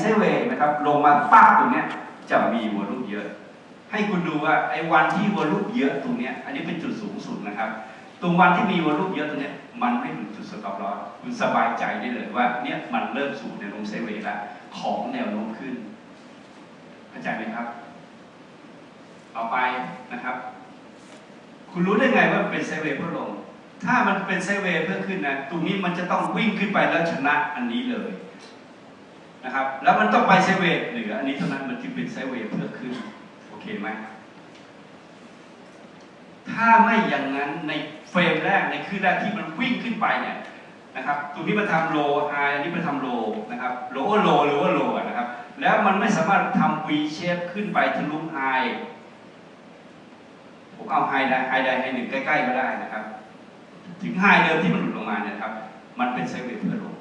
ไซด์เวย์นะครับลงมาปั๊บตรงเนี้ยจะมีวอลลุ่มเยอะ ให้คุณดูว่าไอ้วันที่วอลลุ่มเยอะตรงเนี้ยอันนี้เป็นจุดสูงสุดนะครับ ตรงวันที่มีวอลลุ่มเยอะตรงเนี้ยมันไม่ถึงจุดสต็อปลอสคุณสบายใจได้เลยว่าเนี่ยมันเริ่มสู่แนวโน้มไซเวย์แล้วของแนวโน้มขึ้นเข้าใจไหมครับ ต่อไปนะครับ คุณรู้ได้ไงว่ามันเป็นไซเวย์เพื่อลง ถ้ามันเป็นไซเวย์เพื่อขึ้นนะตรงนี้มันจะต้องวิ่งขึ้นไปแล้วชนะอันนี้เลย นะครับ แล้วมันต้องไปไซเวย์เหนืออันนี้เท่านั้นมันจึงเป็นไซเวย์เพื่อขึ้น โอเคไหม ถ้าไม่อย่างนั้นในเฟรมแรกในคลื่นแรกที่มันวิ่งขึ้นไปเนี่ยนะครับ ตรงนี้มันทำโลไฮอันนี้มันทำโลนะครับ โลโอโลหรือว่าโลนะครับ แล้วมันไม่สามารถทำ V shape ขึ้นไปทะลุไฮผมเอาไฮใดไฮใดไฮหนึ่งใกล้ ๆ ก็ได้นะครับ ถึงไฮเดิมที่มันหลุดลงมาเนี่ยครับ มันเป็นไซเวย์เพื่อลง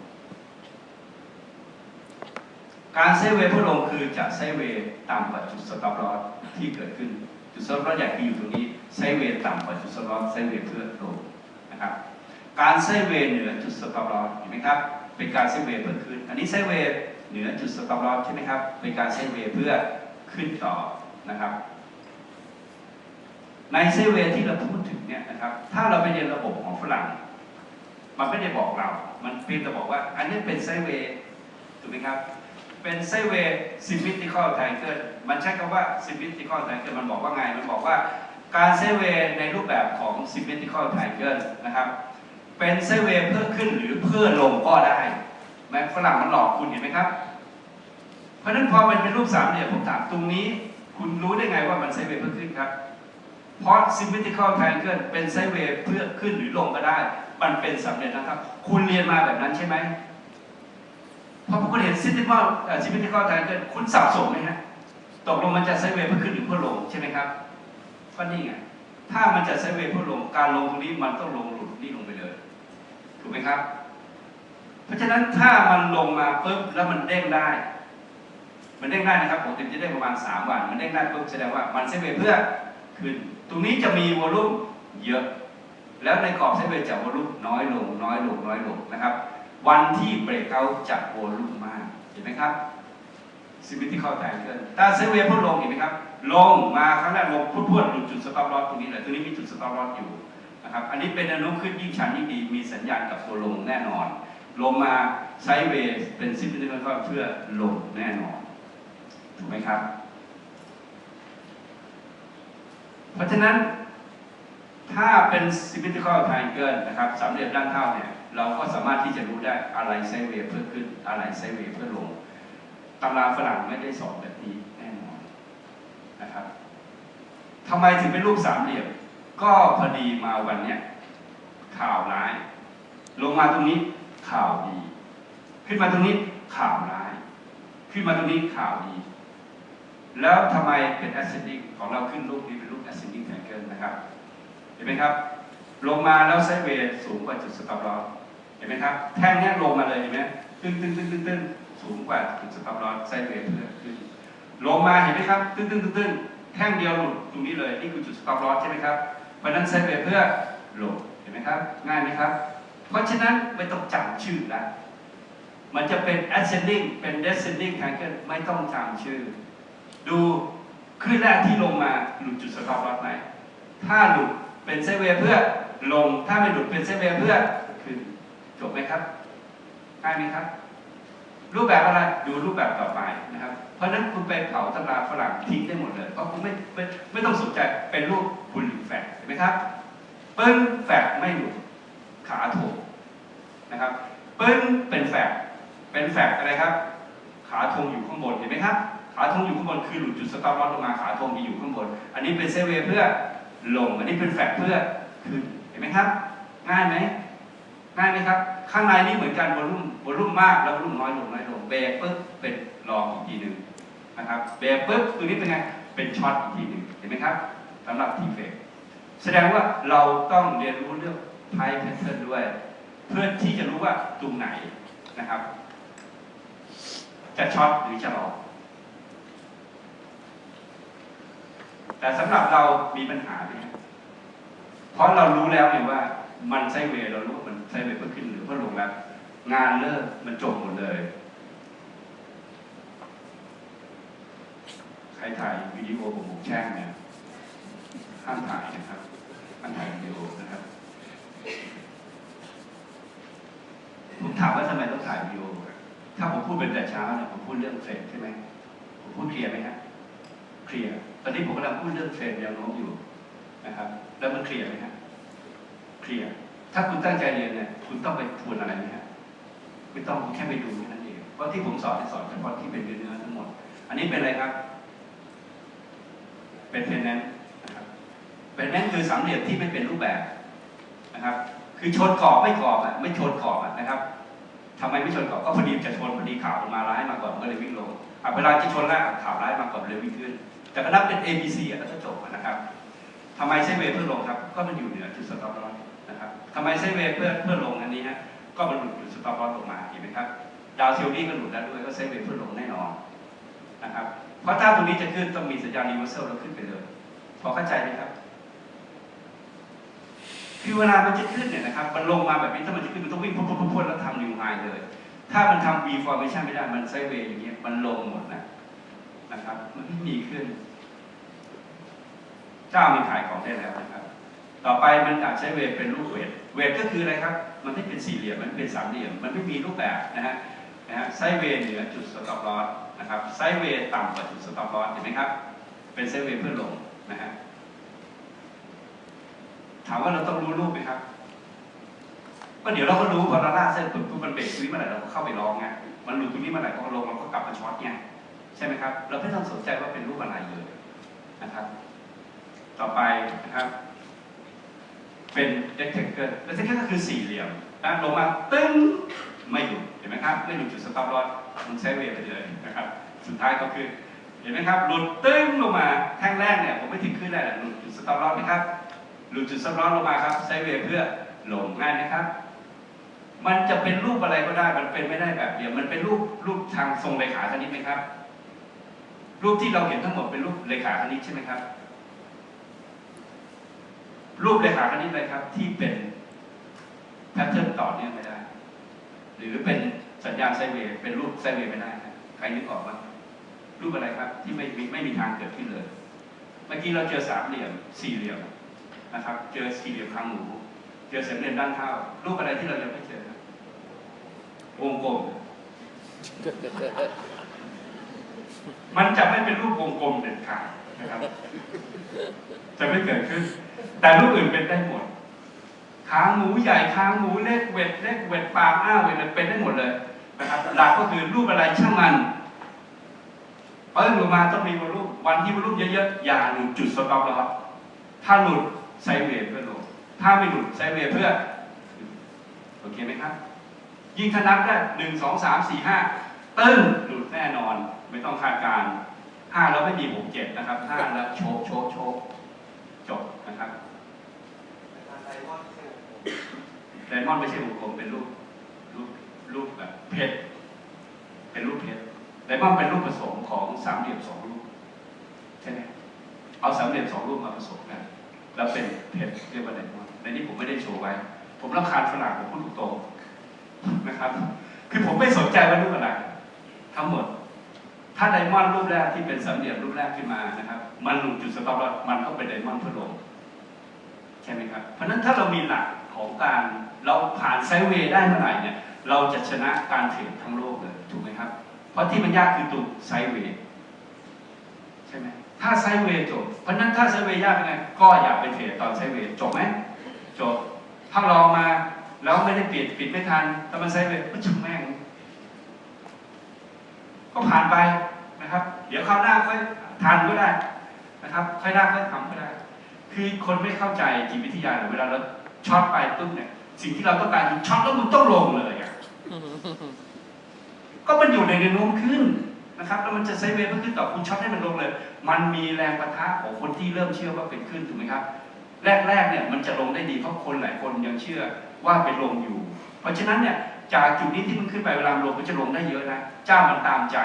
การไซเวย์พื่อลงคือจะไซเวย์ต่ำกว่าจุดสต็อปลอสที่เกิดขึ้น จุดสต็อปลอสใหญ่คืออยู่ตรงนี้ไซเวย์ต่ำกว่าจุดสต็อปลอสไซเวย์เพื่อลงนะครับการไซเวย์เหนือจุดสต็อปลอสเห็นไหมครับเป็นการไซเวย์เพื่อขึ้น อันนี้ไซเวย์เหนือจุดสต็อปลอสใช่ไหมครับเป็นการไซเวย์เพื่อขึ้นต่อนะครับในไซเวย์ที่เราพูดถึงเนี่ยนะครับถ้าเราไปเรียนระบบของฝรั่งมันไม่ได้บอกเรา มันเพียงแต่บอกว่า อันนี้เป็นไซเวย์ถูกไหมครับ เป็นไซเวย์ symmetrical triangle มันใช้คำว่า symmetrical triangle มันบอกว่าไง มันบอกว่าการไซเวในรูปแบบของ symmetrical triangle นะครับเป็นไซเวเพื่อขึ้นหรือเพื่อลงก็ได้แม้ฝรั่งมันหลอกคุณเห็นไหมครับ เพราะฉะนั้นพอมันเป็นรูปสามเหลี่ยมผมถามตรงนี้ คุณรู้ได้ไงว่ามันไซเวเพื่อขึ้นครับเพราะ symmetrical triangle เป็นไซเวเพื่อขึ้นหรือลงก็ได้ มันเป็นสำเร็จนะครับ คุณเรียนมาแบบนั้นใช่ไหม พอคุณเห็น symmetrical เอ่อ symmetrical triangle คุณสับสนไหมฮะตกลงมันจะไซเวย์เพื่อขึ้นหรือเพื่อลงใช่ไหมครับก็นี่ไงถ้ามันจะไซเวย์เพื่อลงการลงตรงนี้มันต้องลงหลุดนี่ลงไปเลยถูกไหมครับ เพราะฉะนั้นถ้ามันลงมาปุ๊บแล้วมันเด้งได้ มันเด้งได้นะครับปกติจะได้ประมาณ 3 วัน มันเด้งได้ปุ๊บแสดงว่ามันไซเวย์เพื่อขึ้น ตรงนี้จะมีวอลลุ่มเยอะ แล้วในกรอบไซเวย์จะวอลลุ่มน้อยลงน้อยลงน้อยลงนะครับ วันที่เบรกเอาท์จะวลลุ่มมากเห็นไหมครับ symmetrical triangle ถ้าไซเวย์พุ่งลงเห็นไหมครับ ลงมาครั้งแรกลงพุ่วดๆหลุดจุดสต็อปลอสตรงนี้เลยตรงนี้มีจุดสต็อปลอสอยู่นะครับ อันนี้เป็นแนวโน้มขึ้นยิ่งชันยิ่งดี มีสัญญาณกับตัวลงแน่นอน ลงมาไซเวย์เป็น symmetrical เพื่อลงแน่นอน ถูกไหมครับ เพราะฉะนั้นถ้าเป็น symmetrical triangle นะครับสามเหลี่ยมด้านเท่าเนี่ย เราก็สามารถที่จะรู้ได้อะไรไซเวย์เพื่อขึ้นอะไรไซเวย์เพื่อลงตำราฝรั่งไม่ได้สอนแบบนี้แน่นอนนะครับทำไมถึงเป็นรูปสามเหลี่ยม ก็พอดีมาวันเนี้ยข่าวร้าย ลงมาตรงนี้ข่าวดี ขึ้นมาตรงนี้ข่าวร้าย ขึ้นมาตรงนี้ข่าวดี แล้วทำไมเป็น ascending ของเราขึ้นรูปนี้เป็นรูป ascending triangle นะครับ เห็นไหมครับ ลงมาแล้วไซเวย์สูงกว่าจุดสต็อปลอส เห็นไหมครับ แท่งนี้ลงมาเลยเห็นไหมตึ้งตึ้งตึ้งตึ้งตึ้งสูงกว่าจุดสต็อปลอสไซเวย์เพื่อขึ้นลงมาเห็นไหมครับ ตึ้งตึ้งตึ้งตึ้งแท่งเดียวหลุดตรงนี้เลยนี่คือจุดสต็อปลอสใช่ไหมครับเพราะนั้นไซเวย์เพื่อลงเห็นไหมครับ ง่ายไหมครับ เพราะฉะนั้นไม่ต้องจำชื่อละมันจะเป็น ascending เป็น descending triangle ไม่ต้องจำชื่อ ดูคลื่นแรกที่ลงมาหลุดจุดสต็อปลอสไหนถ้าหลุดเป็นไซเวย์เพื่อลงถ้าไม่หลุดเป็นไซเวย์เพื่อขึ้น จบไหมครับง่ายไหมครับ รูปแบบอะไรดูรูปแบบต่อไปนะครับ เพราะนั้นคุณไปเผาตำราฝรั่งทิ้งได้หมดเลยเพราะคุณไม่ไม่ไม่ต้องสนใจเป็นรูปบุลแฟกเห็นไหมครับปึ้งแฟกไม่หลุดขาโถงนะครับปึ้งเป็นแฟกเป็นแฟกอะไรครับ ขาธงอยู่ข้างบนเห็นไหมครับขาธงอยู่ข้างบนคือหลุดจุดสต็อปลอสลงมาขาธงมีอยู่ข้างบน อันนี้เป็นเซเวเพื่อลง อันนี้เป็นแฟกเพื่อขึ้นเห็นไหมครับ ง่ายไหม ง่ายไหมครับ ข้างในนี่เหมือนกันวอลลุ่มวอลลุ่มมากแล้ววอลลุ่มน้อยลงน้อยลงเบรกปุ๊บเป็นรองอีกทีหนึ่งนะครับเบรกปุ๊บตัวนี้เป็นไงเป็นช็อตอีกทีหนึ่งเห็นไหมครับสำหรับทีเฟกแสดงว่าเราต้องเรียนรู้เรื่องไพ่แพทเทิร์นด้วย เพื่อที่จะรู้ว่าตรงไหนนะครับ จะช็อตหรือจะรอแต่สำหรับเรามีปัญหาไหมครับเพราะเรารู้แล้วเนี่ยว่ามันไซเวย์เรารู้ ว่ามันไซด์เวเพื่อขึ้นหรือเพื่อลงแล้วงานเลิกมันจบหมดเลย ใครถ่ายวิดีโอผมผมแช่งเนี่ยห้ามถ่ายนะครับห้ามถ่ายวิดีโอนะครับ ผมถามว่าทำไมต้องถ่ายวิดีโอ ถ้าผมพูดเป็นแต่เช้าเนี่ยผมพูดเรื่องเทรนใช่ไหมผมพูดเคลียร์ไหมฮะเคลียร์ตอนนี้ผมกำลังพูดเรื่องเทรนด์แนวโน้มอยู่นะครับ แล้วมันเคลียร์ไหมฮะเคลียร์ ถ้าคุณตั้งใจเรียนเนี่ยคุณต้องไปทวนอะไรไหมฮะไม่ต้องคุณแค่ไปดูแค่นั้นเองเพราะที่ผมสอนสอนเฉพาะที่เป็นเนื้อทั้งหมด อันนี้เป็นอะไรครับ เป็นเพนแนนนะครับเป็นแนนคือสามเหลี่ยมที่ไม่เป็นรูปแบบนะครับ คือชนขอบไม่ขอบอะไม่ชนขอบอะนะครับทำไมไม่ชนขอบก็พอดีจะชนพอดีข่าวมันมาร้ายมาก่อนก็เลยวิ่งลงอะเวลาจะชนแล้วข่าวร้ายมาก่อนเลยวิ่งขึ้น แต่ก็นับเป็น A B C อะแล้วก็จบนะครับทำไมใช้เวเพื่อลงครับ ก็มันอยู่เหนือจุดสต็อปลอส ทำไมใช้เวฟเพื่อเพื่อลงอันนี้ฮะก็มันหลุดจุดสต็อปลอสลงมาเห็นไหมครับดาวเทลนี่ก็หลุดแล้วด้วยก็ใช้เวฟเพื่อลงแน่นอนนะครับเพราะถ้าตรงนี้จะขึ้นต้องมีสัญญาณรีเวอร์เซลแล้วขึ้นไปเลยพอเข้าใจไหมครับคือเวลามันจะขึ้นเนี่ยนะครับมันลงมาแบบนี้ถ้ามันจะขึ้นมันต้องวิ่งพุ่งๆๆแล้วทำนิวไฮเลย ถ้ามันทำ V formation ไม่ได้มันไซด์เวย์อย่างเงี้ยมันลงหมดนะนะครับมันไม่มีขึ้นเจ้ามีขายของได้แล้วนะครับ ต่อไปมันอาจใช้เวทเป็นรูปเวทเวทก็คืออะไรครับ มันไม่เป็นสี่เหลี่ยม มันเป็นสามเหลี่ยม มันไม่มีรูปแบบนะฮะ นะฮะ ไซเวย์เหนือจุดสต็อปลอสนะครับ ไซเวย์ต่ำกว่าจุดสต็อปลอสเห็นไหมครับ เป็นไซเวย์เพื่อลงนะฮะ ถามว่าเราต้องรู้รูปไหมครับก็เดี๋ยวเราก็รู้พอเราล่าเส้นปุ๊บปุ๊บมันเบรกตรงนี้เมื่อไหร่เราก็เข้าไปลองไง มันหลุดตรงนี้เมื่อไหร่พอลงเราก็กลับมาช็อตไงใช่ไหมครับ เราไม่ต้องสนใจว่าเป็นรูปอะไรเลยนะครับ ต่อไปนะครับ เป็น rectangle rectangle ก็คือสี่เหลี่ยมนะลงมาตึ้งไม่หลุดเห็นไหมครับไม่หลุดจุดสต็อปลอสมันใช้เวทไปเลยนะครับ สุดท้ายก็คือเห็นไหมครับหลุดตึ้งลงมาแท่งแรกเนี่ยผมไม่ถึงขึ้นได้หรอกหลุดจุดสต็อปลอสนะครับหลุดจุดสต็อปลอสลงมาครับใช้เวทเพื่อลงง่ายนะครับ มันจะเป็นรูปอะไรก็ได้มันเป็นไม่ได้แบบเดียวมันเป็นรูปรูปทางทรงเลขาคณิตไหมครับ รูปที่เราเห็นทั้งหมดเป็นรูปเลขาคณิตใช่ไหมครับ รูปเลขาคณิตอะไรครับ ที่เป็นแพทเทิร์นต่อเนื่องไม่ได้ หรือเป็นสัญญาณไซเวย์เป็นรูปไซเวย์ไม่ได้ใครนึกออกบ้างรูปอะไรครับ ที่ไม่มีไม่มีทางเกิดขึ้นเลย เมื่อกี้เราเจอสามเหลี่ยมสี่เหลี่ยมนะครับ เจอสี่เหลี่ยมคางหมูเจอสามเหลี่ยมด้านเท้ารูปอะไรที่เรายังไม่เจอครับวงกลมมันจะไม่เป็นรูปวงกลมเด็ดขาดนะครับ จะไม่เกิดขึ้น แต่รูปอื่นเป็นได้หมดขางหมูใหญ่ขางหมูเล็กเวทเล็กเวทปากอ้าเวทเป็นได้หมดเลยนะครับหลักก็คือรูปอะไรช่างมันเปิ้ลลงมาต้องมีวอลุ่มวันที่วอลุ่มเยอะๆอย่าหลุดจุดสต็อปแล้วครับถ้าหลุดไซเวทเพื่อลงถ้าไม่หลุดไซเวทเพื่อโอเคไหมครับ ยิ่งถ้านับได้หนึ่งสองสามสี่ห้าตึ้งหลุดแน่นอนไม่ต้องคาดการณ์ห้าแล้วไม่มีหกเจ็ดนะครับห้าแล้วโชกโชกโชกจบนะครับ ไดมอนด์ไม่ใช่วงกลมเป็นรูปรูปรูปแบบเพชรเป็นรูปเพชรไดมอนด์เป็นรูปผสมของสามเหลี่ยมสองรูปใช่ไหมเอาสามเหลี่ยมสองรูปมาผสมกันแล้วเป็นเพชรเรียกว่าไดมอนด์ในนี้ผมไม่ได้โชว์ไว้ ผมรำคาญฝรั่งผมพูดตรงๆนะครับ คือผมไม่สนใจว่ารูปอะไรทั้งหมด ถ้าไดมอนด์รูปแรกที่เป็นสามเหลี่ยมรูปแรกขึ้นมานะครับ มันลุดจุดสต็อปแล้วมันก็เป็นไดมอนด์เพื่อลงใช่ไหมครับเพราะฉะนั้นถ้าเรามีหลักของการ เราผ่านไซด์เวย์ได้เมื่อไหร่เนี่ยเราจะชนะการเทรดทั้งโลกเลยถูกไหมครับ เพราะที่มันยากคือตัวไซด์เวย์ใช่ไหมถ้าไซด์เวย์จบเพราะนั้นถ้าไซด์เวย์ยากเป็นไงก็อย่าไปเทรดตอนไซด์เวย์จบไหมจบถ้าลองมาแล้วไม่ได้ปิดปิดไม่ทันแต่มันไซด์เวย์ก็ชุ่มแม่งก็ผ่านไปนะครับ เดี๋ยวคราวหน้าค่อยทันก็ได้นะครับค่อยหน้าค่อยทำก็ได้ คือคนไม่เข้าใจจิตวิทยาหรือเวลาเราช็อตไปปุ๊บเนี่ย สิ่งที่เราต้องการคือช็อตแล้วมันต้องลงเลยอะก็มันอยู่ในแนวโน้มขึ้นนะครับแล้วมันจะไซด์เวย์เพื่อขึ้นต่อคุณช็อตให้มันลงเลย มันมีแรงประทะของคนที่เริ่มเชื่อว่าเป็นขึ้นถูกไหมครับ แรกๆเนี่ยมันจะลงได้ดีเพราะคนหลายคนยังเชื่อว่าเป็นลงอยู่ เพราะฉะนั้นเนี่ยจากจุดนี้ที่มันขึ้นไปเวลาลงมันจะลงได้เยอะนะเจ้ามันตามใจ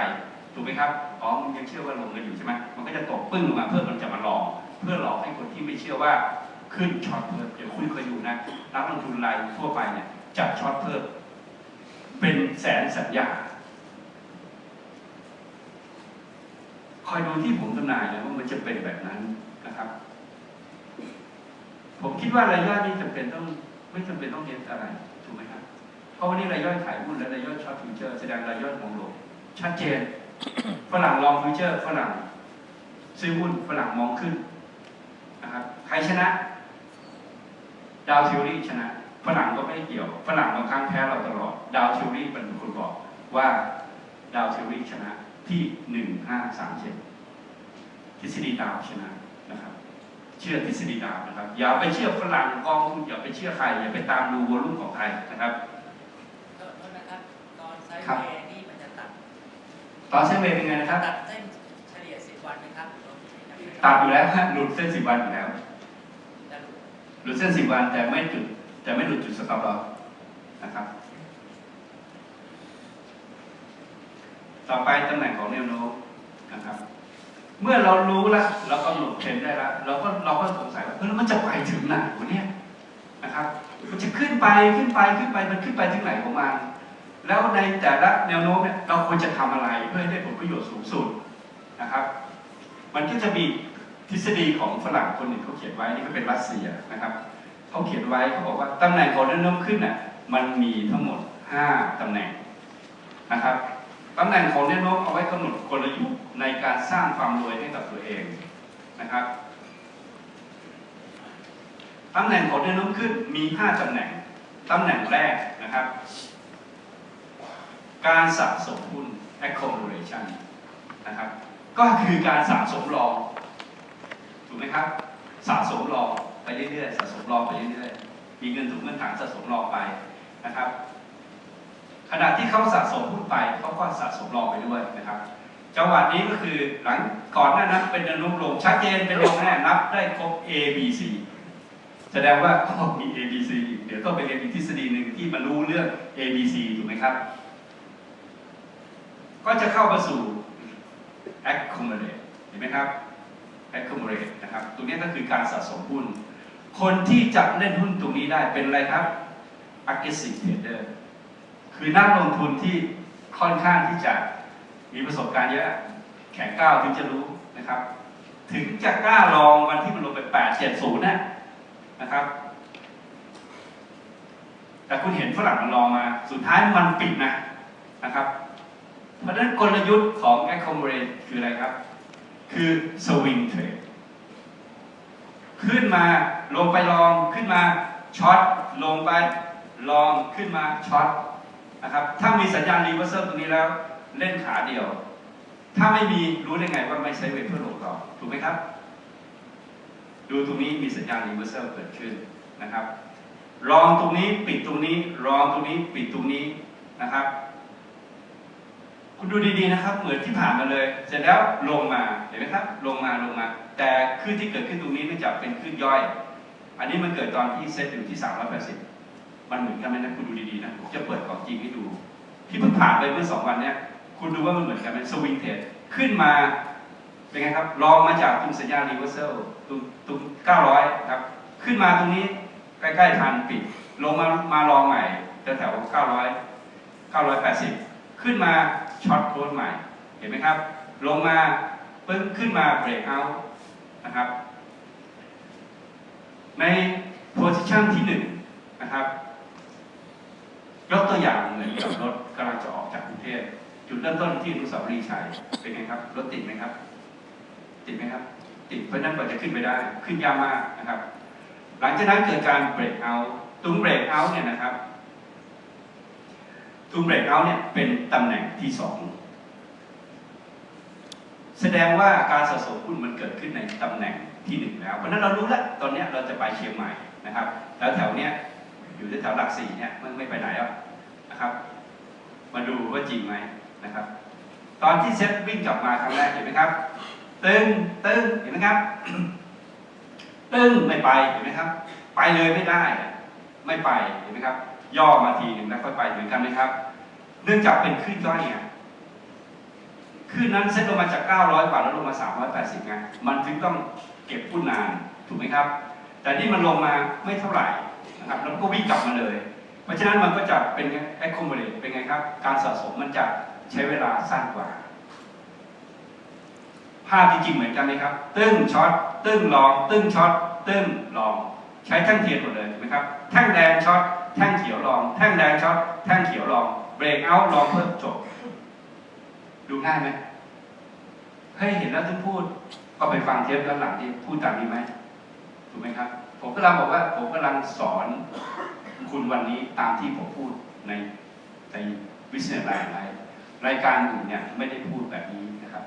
ถูกไหมครับอ๋อมันยังเชื่อว่าลงกันอยู่ใช่ไหมมันก็จะตกปึ้งลงมาเพื่อมันจะมาหลอกเพื่อหลอกให้คนที่ไม่เชื่อว่า ขึ้นช็อตเพิ่มเดี๋ยวคุณเคยดูนะนักลงทุนรายทั่วไปเนี่ยจัดช็อตเพิ่มเป็นแสนสัญญาขอยดูที่ผมทำนายนะว่ามันจะเป็นแบบนั้นนะครับ ผมคิดว่ารายย่อยนี่จำเป็นต้องไม่จำเป็นต้องเก็ตอะไรถูกไหมครับเพราะวันนี้รายย่อยขายหุ้นและรายย่อยช็อตฟิวเจอร์แสดงรายย่อยมองโลงชัดเจนฝรั่งลองฟิวเจอร์ฝรั่งซื้อหุ้นฝรั่งมองขึ้นนะครับใครชนะ ดาวทิวรี่ชนะฝรั่งก็ไม่เกี่ยวฝรั่งบางครั้งแพ้เราตลอด ดาวทิวรี่เป็นคนบอกว่าดาวทิวรี่ชนะที่หนึ่งห้าสามเจ็ดทฤษฎีดาวชนะนะครับ เชื่อทฤษฎีดาวนะครับ อย่าไปเชื่อฝรั่งกองทุนอย่าไปเชื่อใครอย่าไปตามดูวอลุ่มของใครนะครับโทษนะครับตอนไซด์ครับเวย์นี่มันจะตัดตอนเซนเวย์เป็นไงนะครับ ตัดเส้นเฉลี่ย10วันไหมครับตัดอยู่แล้วฮะหลุดเส้นสิบวันอยู่แล้วจะ หลุดเส้นสิบวันแต่ไม่จุดแต่ไม่หลุดจุดสต็อปลอสนะครับ ต่อไปตำแหน่งของแนวโน้มนะครับ เมื่อเรารู้แล้วเรากำหนดเทรนได้แล้วเราก็เราก็สงสัยว่าเออแล้วมันจะไปถึงไหนวะเนี่ยนะครับ มันจะขึ้นไปขึ้นไปขึ้นไปมันขึ้นไปถึงไหนของมันแล้วในแต่ละแนวโน้มเนี่ยเราควรจะทำอะไรเพื่อให้ได้ผลประโยชน์สูงสุดนะครับ มันก็จะมี ทฤษฎีของฝรั่งคนหนึ่งเขาเขียนไว้นี่ก็เป็นรัสเซียนะครับเขาเขียนไว้เขาบอกว่าตำแหน่งของนวโน้มขึ้นน่ะมันมีทั้งหมด 5ตำแหน่งนะครับตำแหน่งของแนวโน้มเอาไว้กำหนดกลยุทธ์ในการสร้างความรวยให้กับตัวเองนะครับตำแหน่งของแนวโน้มขึ้นมี 5ตำแหน่งตำแหน่งแรกนะครับ การสะสมหุ้น accumulation นะครับก็คือการสะสมรอง ถูกไหมครับ สะสมรอไปเรื่อยๆสะสมรอไปเรื่อยๆมีเงินถุงเงินถังสะสมรอไปนะครับ ขณะที่เขาสะสมหุ้นไปเขาก็สะสมรอไปด้วยนะครับ จังหวะนี้ก็คือหลังก่อนหน้านั้นเป็นแนวโน้มชัดเจนเป็นลงแน่นับได้ครบ A B C แสดงว่าก็มี A B C อีกเดี๋ยวต้องไปเรียนอีกทฤษฎีหนึ่งที่มารู้เรื่อง A B C ถูกไหมครับ ก็จะเข้ามาสู่ accumulate เห็นไหมครับ accumulate นะครับตรงนี้ก็คือการสะสมหุ้น คนที่จะเล่นหุ้นตรงนี้ได้เป็นอะไรครับ aggressive trader คือนักลงทุนที่ค่อนข้างที่จะมีประสบการณ์เยอะแข็งก้าวถึงจะรู้นะครับ ถึงจะกล้าลองวันที่มันลงไป8 7 0นะนะครับ แต่คุณเห็นฝรั่งมันลองมา สุดท้ายมันปิดนะนะครับ เพราะฉะนั้นกลยุทธ์ของ accumulate คืออะไรครับ คือ swing trade ขึ้นมาลงไปลองขึ้นมาช็อตลงไปลองขึ้นมาช็อตนะครับถ้ามีสัญญาณรีเวอร์เซอร์ตรงนี้แล้วเล่นขาเดียว ถ้าไม่มีรู้ได้ไงว่าไม่ใช้เวทเพื่อลงต่อถูกไหมครับ ดูตรงนี้มีสัญญาณรีเวอร์เซอร์เกิดขึ้นนะครับ ลองตรงนี้ปิดตรงนี้ลองตรงนี้ปิดตรงนี้นะครับ คุณดูดีๆนะครับ เหมือนที่ผ่านมาเลย เสร็จแล้วลงมาเห็นไหมครับ ลงมาลงมา แต่คลื่นที่เกิดขึ้นตรงนี้เนื่องจากเป็นคลื่นย่อย อันนี้มันเกิดตอนที่เซตอยู่ที่ 380 มันเหมือนกันไหมนะคุณดูดีๆนะผมจะเปิดของจริงให้ดู ที่เพิ่งผ่านไปเมื่อสองวันเนี้ยคุณดูว่ามันเหมือนกันไหมสวิงเทรดขึ้นมาเป็นไงครับลองมาจากตรงสัญญาณรีเวอร์เซลตรงตรง900 ครับ ขึ้นมาตรงนี้ใกล้ๆทันปิด ลงมามาลองใหม่แถวๆ900 980 ขึ้นมา ช็อตโค้ดใหม่ เห็นไหมครับ ลงมาปึ้งขึ้นมาเบรกเอาท์นะครับ ในโพสิชันที่หนึ่งนะครับยกตัวอย่างเหมือนกับรถกำลังจะออกจากกรุงเทพจุดเริ่มต้นที่อนุสาวรีย์ชัยเป็นไงครับ รถติดไหมครับ ติดไหมครับ ติดเพราะนั้นกว่าจะขึ้นไปได้ ขึ้นยากมากนะครับ หลังจากนั้นเกิดการเบรกเอาท์ตรงเบรกเอาท์เนี่ยนะครับ ตรงเบรกเอาเนี่ยเป็นตำแหน่งที่สองแสดงว่าการสะสมหุ้นมันเกิดขึ้นในตำแหน่งที่หนึ่งแล้ว เพราะนั้นเรารู้แล้วตอนนี้เราจะไปเชียงใหม่นะครับ แล้วแถวเนี้ยอยู่ที่แถวหลักสี่เนี่ยมันไม่ไปไหนแล้วนะครับ มาดูว่าจริงไหมนะครับ ตอนที่เซ็ตวิ่งกลับมาครั้งแรกเห็นไหมครับ ตึงตึงเห็นไหมครับ ตึงไม่ไปเห็นไหมครับ ไปเลยไม่ได้ ไม่ไปเห็นไหมครับ ย่อมาทีหนึ่งแล้วค่อยไปเหมือนกันไหมครับ เนื่องจากเป็นคลื่นย่อยไงคลื่นนั้นเซ็ตลงมาจาก 900 กว่าแล้วลงมา 380ไงมันถึงต้องเก็บหุ้นนานถูกไหมครับ แต่นี่มันลงมาไม่เท่าไหร่นะครับแล้วก็วิ่งกลับมาเลย เพราะฉะนั้นมันก็จะเป็น accumulate เป็นไงครับ การสะสมมันจะใช้เวลาสั้นกว่าภภาพจริงๆเหมือนกันไหมครับ ตึ้งช็อตตึ้งลอง ตึ้งช็อตตึ้งลอง ใช้แท่งเทียนหมดเลยถูกไหมครับแท่งแดงช็อต แท่งเขียวลอง แท่งแดงช็อตแท่งเขียวลอง เบรกเอาท์ลองเพิ่มจบ ดูง่ายไหมเฮ้ยเห็นแล้วถึงพูด ก็ไปฟังเทปด้านหลังที่พูดตามนี้ไหมถูกไหมครับ ผมกำลังบอกว่า ผมกำลังสอนคุณวันนี้ตามที่ผมพูดในในวิสเนสไลน์รายการอื่นเนี่ยไม่ได้พูดแบบนี้นะครับ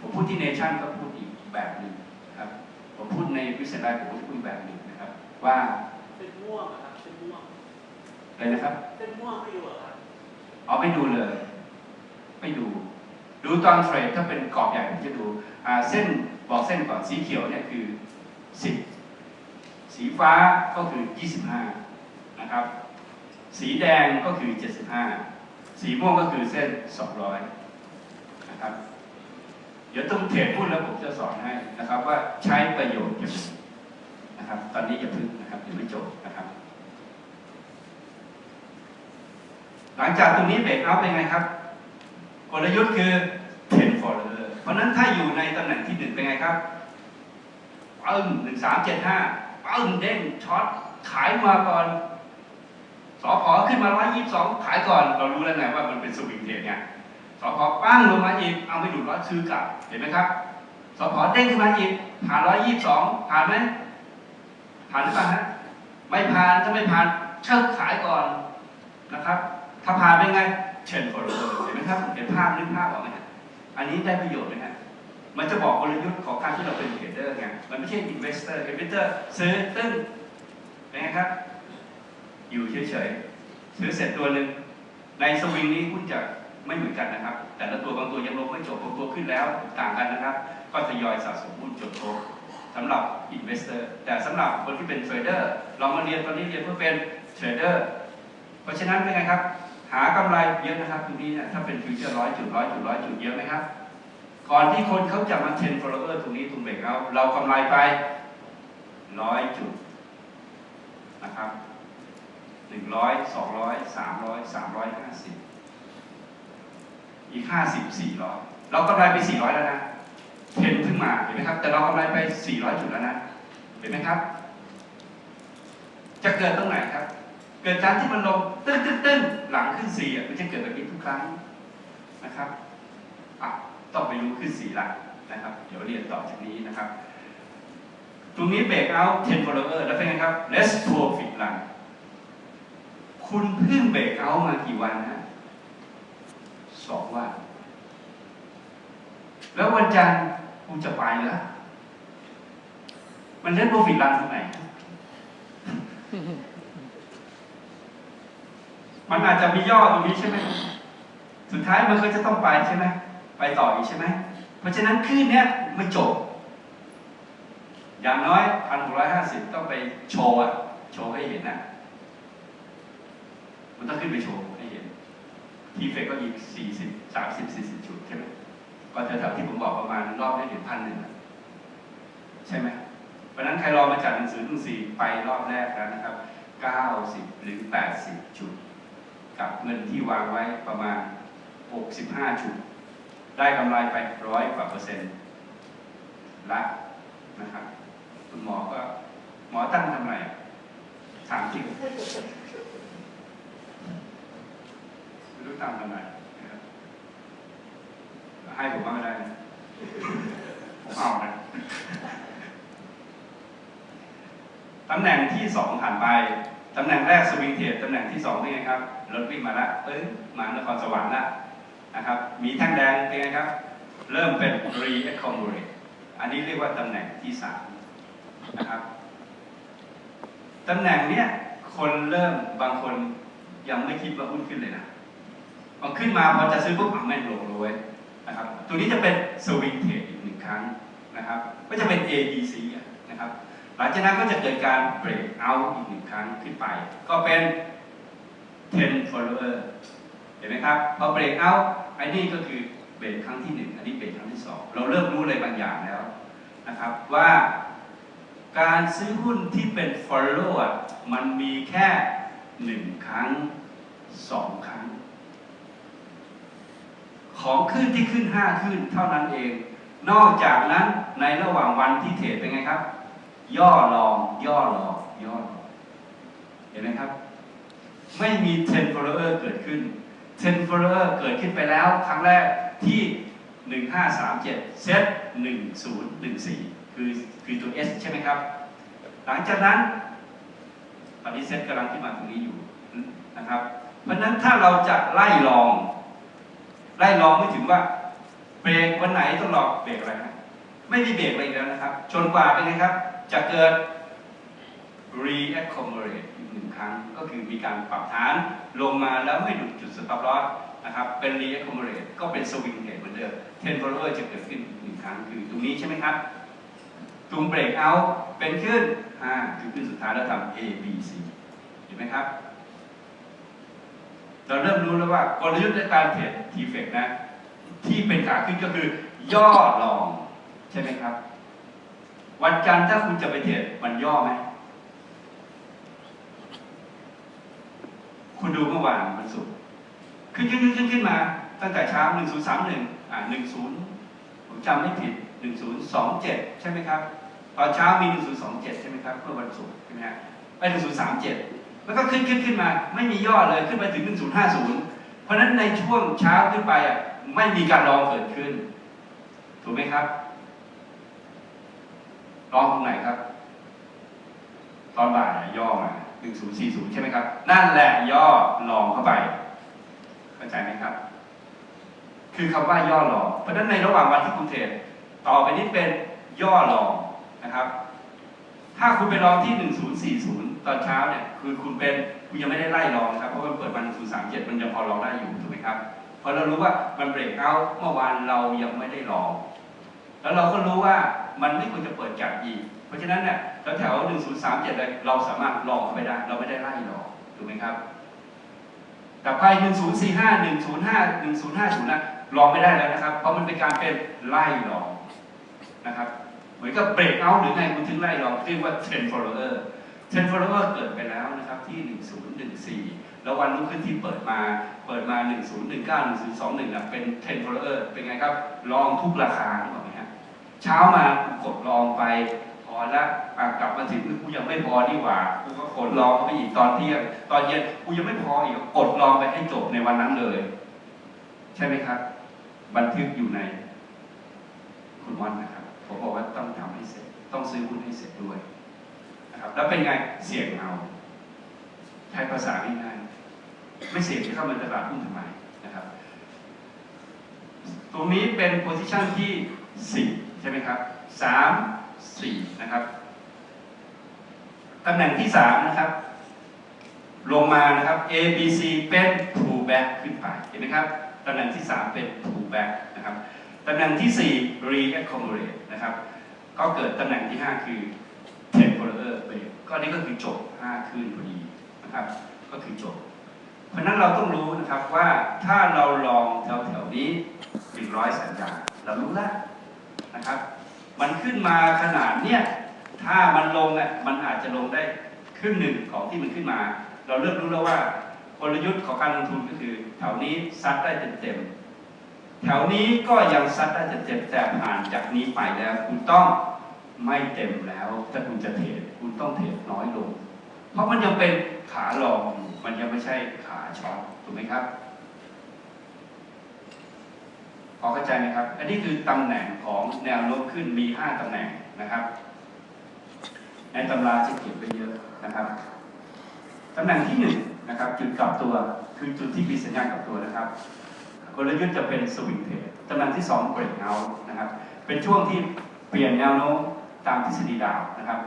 ผมพูดที่เนชั่นก็พูดอีกแบบหนึ่งครับ ผมพูดในวิสเนสไลน์ผมก็พูดแบบหนึ่งนะครับ ว่าเส้นม่วงครับเส้นม่วง อะไรนะครับเส้นม่วงไม่อยู่เหรอครับเอาไปดูเลยไปดู ดูตอนเทรดถ้าเป็นกรอบใหญ่ผมจะดูอ่าเส้นบอกเส้นก่อนสีเขียวเนี่ยคือ 10 สีฟ้าก็คือ 25 นะครับ สีแดงก็คือ 75 สีม่วงก็คือเส้น 200 นะครับ เดี๋ยวต้องเทรดพูดแล้วผมจะสอนให้นะครับ ว่าใช้ประโยชน์ยังไงนะครับ ตอนนี้อย่าพึ่งนะครับยังไม่จบนะครับ หลังจากตรงนี้เบรกเอาเป็นไงครับ กลยุทธ์คือ10 follower เพราะนั้นถ้าอยู่ในตำแหน่งที่หนึ่งเป็นไงครับปึ้งหนึ่งสามเจ็ดห้าปึ้งเด้งช็อตขายมาก่อนสอพอขึ้นมาร้อยยี่สิบสองขายก่อน เรารู้แล้วไงว่ามันเป็นสวิงเทรดเนี่ยสอพอปั้งลงมาอีกเอาไปดูดร้อยซื้อกลับเห็นไหมครับสอพอเด้งขึ้นมาอีกผ่านร้อยยี่สิบสองผ่านไหมผ่านหรือเปล่าฮะไม่ผ่านถ้าไม่ผ่านเชิกขายก่อนนะครับ ถ้าผ่านเป็นไงเชน follower เห็นไหมครับ เห็นภาพนึกภาพออกไหมฮะอันนี้ได้ประโยชน์ไหมฮะมันจะบอกกลยุทธ์ของการที่เราเป็นเทรดเดอร์ไง มันไม่ใช่ investor investor ซื้อตึ้งเป็นไงครับ อยู่เฉยๆ ซื้อเสร็จตัวหนึ่งในสวิงนี้หุ้นจะไม่เหมือนกันนะครับ แต่ละตัวบางตัวยังลงไม่จบบางตัวขึ้นแล้วต่างกันนะครับ ก็ทยอยสะสมหุ้นจบโตสำหรับ investor แต่สำหรับคนที่เป็นเทรดเดอร์เรามาเรียนตอนนี้เรียนเพื่อเป็นเทรดเดอร์เพราะฉะนั้นเป็นไงครับ หากำไรเยอะนะครับตรงนี้เนี่ยถ้าเป็นฟิวเจอร์ร้อยจุดร้อยจุดร้อยจุดเยอะไหมครับ ก่อนที่คนเขาจะมาเทรน follower ตรงนี้ตรงเบรกเอาเรากำไรไปร้อยจุดนะครับหนึ่งร้อยสองร้อยสามร้อยสามร้อยห้าสิบอีกห้าสิบสี่ร้อยเรากำไรไปสี่ร้อยแล้วนะเทรนเพิ่งมาเห็นไหมครับ แต่เรากำไรไปสี่ร้อยจุดแล้วนะเห็นไหมครับ จะเกิดตรงไหนครับ เกิดการที่มันลงตึ้นตึ้นตึ้นหลังขึ้นสี่อะมันจะเกิดแบบนี้ทุกครั้งนะครับอะต้องไปรู้ขึ้นสี่หลักนะครับ เดี๋ยวเรียนต่อจากนี้นะครับ ตรงนี้เบรกเอา10 follower แล้วเป็นไงครับ let's profit run คุณเพิ่งเบรกเอามากี่วันฮะสองวัน แล้ววันจันทร์คุณจะไปแล้วมันเล่น profit run ตรงไหน มันอาจจะมีย่อตรงนี้ใช่ไหมสุดท้ายมันก็จะต้องไปใช่ไหมไปต่ออีกใช่ไหมเพราะฉะนั้นคลื่นเนี้ยไม่จบ อย่างน้อยพันหกร้อยห้าสิบต้องไปโชว์อะโชว์ให้เห็นนะมันต้องขึ้นไปโชว์ให้เห็น ทีเฟกก็อีกสี่สิบสามสิบสี่สิบจุดใช่ไหมก็แถวๆที่ผมบอกประมาณรอบได้เห็นพันหนึ่งใช่ไหมเพราะฉะนั้นใครรอมาจากหนังสือหนึ่งสี่ไปรอบแรกแล้วนะครับเก้าสิบหรือแปดสิบจุด กับเงินที่วางไว้ประมาณ 65 จุด ได้กำไรไปร้อยกว่าเปอร์เซ็นต์ละนะครับ คุณหมอก็หมอตั้งทำไรถามจริงไม่รู้ตั้งทำไรให้ผมบ้างก็ได้นะผมเอานะตำแหน่งที่สองผ่านไป ตำแหน่งแรกสวิงเทรดตำแหน่งที่สองเป็นไงครับรถวิ่งมาแล้วเอ้ยมานครสวรรค์ล้วนะครับมีแท่งแดงเป็นไงครับ เริ่มเป็น re accumulate อันนี้เรียกว่าตำแหน่งที่สามนะครับตำแหน่งเนี้ยคนเริ่มบางคนยังไม่คิดว่าหุ้นขึ้นเลยนะพอขึ้นมาพอจะซื้อปุ๊บอะแม่งลงเลยนะครับตัวนี้จะเป็นสวิงเทรดอีกหนึ่งครั้งนะครับ ก็จะเป็น A B C อะนะครับ หลังจากนั้นก็จะเกิดการเบรกเอาอีกหนึ่งครั้งขึ้นไป ก็เป็น 10 follower เห็นไหมครับพอเบรกเอาไอ้นี่ก็คือเบรกครั้งที่หนึ่งอันนี้เบรกครั้งที่สองเราเริ่มรู้อะไรบางอย่างแล้วนะครับว่าการซื้อหุ้นที่เป็น follow อะมันมีแค่หนึ่งครั้งสองครั้ง ของขึ้นที่ขึ้นห้าขึ้นเท่านั้นเอง นอกจากนั้นในระหว่างวันที่เทรดเป็นไงครับ ย่อลอง ย่อรอง ย่อรอง เห็นไหมครับ ไม่มี10 follower เกิดขึ้น10 follower เกิดขึ้นไปแล้ว ครั้งแรกที่ 1537 เซต1014 คือคือตัว S ใช่ไหมครับ หลังจากนั้นตอนนี้เซตกำลังขึ้นมาตรงนี้อยู่นะครับ เพราะฉะนั้นถ้าเราจะไล่ลอง ไล่ลองไม่ถึงว่าเบรกวันไหนต้องรอเบรกอะไรนะ ไม่มีเบรกอะไรอีกแล้วนะครับ จนกว่าเป็นไงครับ จะเกิด reaccumulate อีกหนึ่งครั้ง ก็คือมีการปรับฐานลงมาแล้วไม่หลุดจุด stop loss นะครับเป็น reaccumulate ก็เป็น swing trade เหมือนเดิม10 follower จะเกิดขึ้นหนึ่งครั้งคือตรงนี้ใช่ไหมครับตรงเบรกเอาเป็นขึ้น5คือขึ้นสุดท้ายแล้วทำ A B C เห็นไหมครับ เราเริ่มรู้แล้วว่ากลยุทธ์ในการเทรดทีเฟกนะ ที่เป็นขาขึ้นก็คือย่อลอง ช่ไหมครับ วันจันทร์ถ้าคุณจะไปเทรดมันย่อไหม คุณดูเมื่อวานมันสุกร์ขึ้นขึ้นขึ้นขึ้นขึ้นมา ตั้งแต่เช้า1031อ่า10ผมจำไม่ผิด1027ใช่ไหมครับ ตอนเช้ามี1027ใช่ไหมครับเมื่อวันศุกร์ใช่ไหมฮะไป1037แล้วก็ขึ้นขึ้นขึ้นมา ไม่มีย่อเลยขึ้นไปถึง1050เพราะฉะนั้นในช่วงเช้าขึ้นไปอะไม่มีการลองเกิดขึ้น ถูกไหมครับ ลองตรงไหนครับ ตอนบ่ายย่อมา1040ใช่ไหมครับ นั่นแหละย่อลองเข้าไปเข้าใจไหมครับ คือคำว่าย่อลอง เพราะฉะนั้นในระหว่างวันที่คุณเทรดต่อไปนี้เป็นย่อลองนะครับ ถ้าคุณไปลองที่1040ตอนเช้าเนี่ย คือคุณเป็นคุณยังไม่ได้ไล่ลองนะครับ เพราะมันเปิดวัน1037มันยังพอลองได้อยู่ถูกไหมครับเพราะเรารู้ว่ามันเบรกเอาเมื่อวานเรายังไม่ได้ลอง แล้วเราก็รู้ว่า มันไม่ควรจะเปิดจัดอีก เพราะฉะนั้นเนี่ยแถวๆ1037เลยเราสามารถลองเข้าไปได้ เราไม่ได้ไล่หลองถูกไหมครับ แต่ไป1045 105 1050นะลองไม่ได้แล้วนะครับ เพราะมันเป็นการเป็นไล่หลองนะครับเหมือนกับเบรกเอาหรือไงคุณถึงไล่หลองเรียกว่า trend follower trend follower เกิดไปแล้วนะครับที่1014แล้ววันรุ่งขึ้นที่เปิดมา เปิดมา 1019 1021นะเป็น trend follower เป็นไงครับ ลองทุกราคาถูกไหม เช้ามากูกดลองไป พอละกลับมาถึงกูยังไม่พอดีกว่ากูก็กดลองเข้าไปอีกตอนเที่ยงตอนเย็นกูยังไม่พออีกกดลองไปให้จบในวันนั้นเลย ใช่ไหมครับ บันทึกอยู่ในคุณวันนะครับผมบอกว่าต้องทำให้เสร็จ ต้องซื้อหุ้นให้เสร็จด้วยนะครับ แล้วเป็นไงเสี่ยงเอาใช้ภาษาง่ายๆไม่เสี่ยงจะเข้ามาตลาดหุ้นทำไมนะครับ ตรงนี้เป็นโพซิชันที่สี่ ช่ไหมครับสามสี่นะครับตำแหน่งที่สามนะครับ ลงมานะครับ A B C เป็น pull back ขึ้นไปเห็นไหมครับตำแหน่งที่สามเป็น pull back นะครับตำแหน่งที่สี่ reaccumulate นะครับก็เกิดตำแหน่งที่ห้าคือ temporal break ก็นี่ก็คือจบห้าคืนพอดีนะครับก็คือจบ เพราะฉะนั้นเราต้องรู้นะครับว่าถ้าเราลองแถวๆนี้หนึ่งร้อยสัญญาเรารู้แล้ว นะครับ มันขึ้นมาขนาดเนี้ยถ้ามันลงอะมันอาจจะลงได้ครึ่งหนึ่งของที่มันขึ้นมา เราเริ่มรู้แล้วว่ากลยุทธ์ของการลงทุนก็คือ แถวนี้ซัดได้เต็มๆแถวนี้ก็ยังซัดได้เต็มๆแต่ผ่านจากนี้ไปแล้ว คุณต้องไม่เต็มแล้วถ้าคุณจะเทรดคุณต้องเทรดน้อยลง เพราะมันยังเป็นขาลองมันยังไม่ใช่ขาช็อตถูกไหมครับ พอเข้าใจไหมครับ อันนี้คือตำแหน่งของแนวโน้มขึ้นมี 5ตำแหน่งนะครับ ในตำราจะเขียนไว้เยอะนะครับตำแหน่งที่หนึ่งนะครับจุดกลับตัวคือจุดที่มีสัญญาณกลับตัวนะครับกลยุทธ์จะเป็นสวิงเทรดตำแหน่งที่สองเบรกเอานะครับเป็นช่วงที่เปลี่ยนแนวโน้มตามทฤษฎีดาวนะครับ